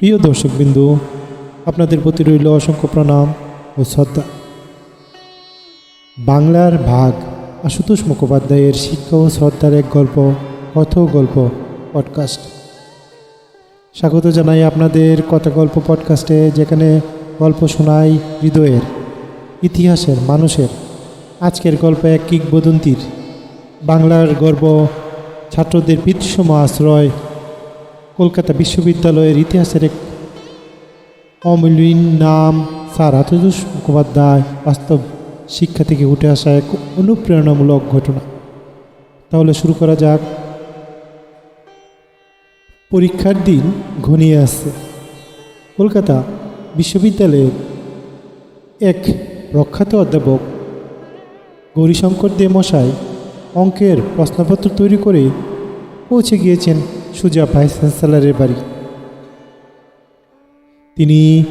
প্রিয় দর্শকবিন্দু, আপনাদের প্রতি রইল অসংখ্য প্রণাম ও শ্রদ্ধা। বাংলার ভাগ আশুতোষ মুখোপাধ্যায়ের শিক্ষা ও শ্রদ্ধার এক গল্প, কথ গল্প পডকাস্ট স্বাগত জানাই আপনাদের কথা গল্প পডকাস্টে যেখানে গল্প শোনাই হৃদয়ের, ইতিহাসের মানুষের। আজকের গল্প এক কিংবদন্তির। বাংলার গর্ব ছাত্রদের পিতৃসম আশ্রয় কলকাতা বিশ্ববিদ্যালয়ের ইতিহাসের এক অমূল্যীন নাম স্যার আতুষ মুখোপাধ্যায় বাস্তব শিক্ষা থেকে উঠে আসা এক অনুপ্রেরণামূলক ঘটনা। তাহলে শুরু করা যাক। পরীক্ষার দিন ঘনিয়ে আসছে। কলকাতা বিশ্ববিদ্যালয়ের এক প্রখ্যাত অধ্যাপক গৌরীশঙ্কর দে মশাই অঙ্কের প্রশ্নপত্র তৈরি করে পৌঁছে গিয়েছেন সুজা ভাইস চ্যান্সেলারের বাড়ি। তিনি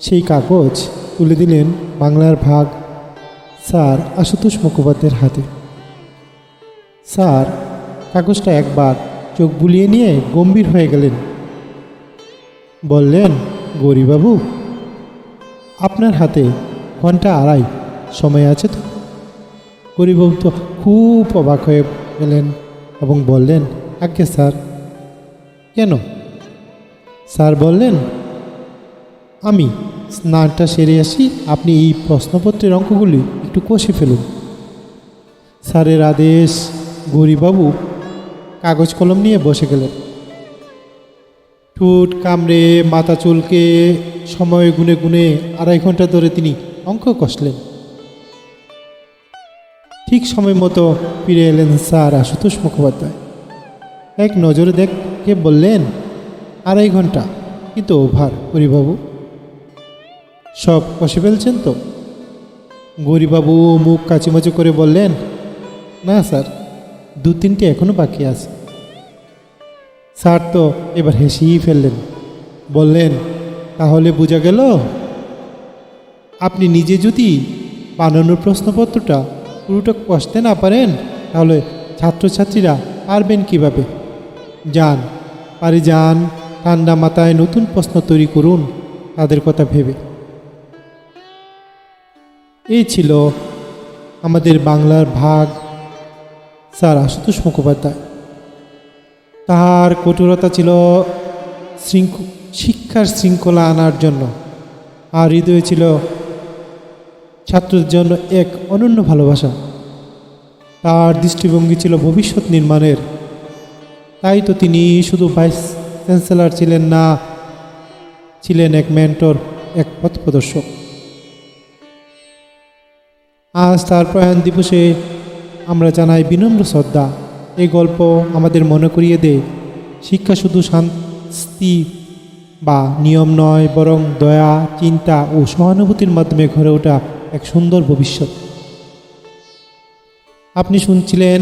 সেই কাগজ তুলে দিলেন বাংলার ভাগ স্যার আশুতোষ মুখোপাধ্যায়ের হাতে। স্যার, কাগজটা একবার চোখ বুলিয়ে নিয়ে গম্ভীর হয়ে গেলেন। বললেন, গৌরীবাবু, আপনার হাতে ঘণ্টা আড়াই সময় আছে তো? গরিবাবু তো খুব অবাক হয়ে গেলেন এবং বললেন আজ্ঞে স্যার। কেন? স্যার বললেন, আমি স্নানটা সেরে আসি, আপনি এই প্রশ্নপত্রের অঙ্কগুলি একটু কষে ফেলুন। স্যারের আদেশ, গৌরীবাবু কাগজ কলম নিয়ে বসে গেলেন। ঠোঁট কামড়ে, মাথা চুলকে সময় গুনে গুনে আড়াই ঘণ্টা ধরে তিনি অঙ্ক কষলেন। ঠিক সময় মতো ফিরে এলেন স্যার আশুতোষ মুখোপাধ্যায়। এক নজরে দেখে বললেন, আড়াই ঘণ্টা কিন্তু ওভার হরিবাবু। সব কষে ফেলছেন তো। গৌরীবাবু মুখ কাচিমাচি করে বললেন, না স্যার, দু তিনটে এখনও বাকি আছে। স্যার তো এবার হেসেই ফেললেন, বললেন, তাহলে বোঝা গেল, আপনি নিজে যদি বানানোর প্রশ্নপত্রটা পুরোটা কষতে না পারেন, তাহলে ছাত্রছাত্রীরা পারবেন কীভাবে? যান, পারি যান, ঠান্ডা মাথায় নতুন প্রশ্ন তৈরি করুন, তাদের কথা ভেবে। এই ছিল আমাদের বাংলার ভাগ, স্যার আশুতোষ মুখোপাধ্যায়। তাহার কঠোরতা ছিল শৃঙ্খ, শিক্ষার শৃঙ্খলা আনার জন্য। আর হৃদয়ে ছিল ছাত্রদের জন্য এক অনন্য ভালোবাসা। তার দৃষ্টিভঙ্গি ছিল ভবিষ্যৎ নির্মাণের তাই তো তিনি শুধু ভাইস চ্যান্সেলর ছিলেন না, ছিলেন এক মেন্টর, এক পথ প্রদর্শক। আজ তার প্রয়াণ দিবসে আমরা জানাই বিনম্র শ্রদ্ধা। এই গল্প আমাদের মনে করিয়ে দেয় শিক্ষা শুধু শান্তি বা নিয়ম নয়, বরং দয়া, চিন্তা ও সহানুভূতির মাধ্যমে ঘরে ওঠা এক সুন্দর ভবিষ্যৎ। আপনি শুনছিলেন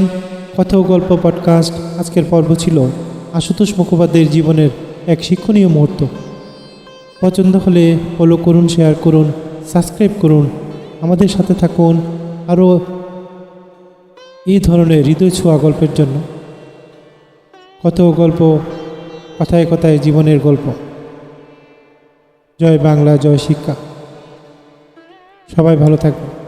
কথা গল্প পডকাস্ট আজকের পর্ব ছিল আশুতোষ মুখোপাধ্যায়ের জীবনের এক শিক্ষণীয় মুহূর্ত। পছন্দ হলে ফলো করুন শেয়ার করুন সাবস্ক্রাইব করুন। আমাদের সাথে থাকুন আরও এই ধরনের হৃদয় ছোঁয়া গল্পের জন্য। কত গল্প, কথায় কথায় জীবনের গল্প। জয় বাংলা, জয় শিক্ষা। সবাই ভালো থাকবেন।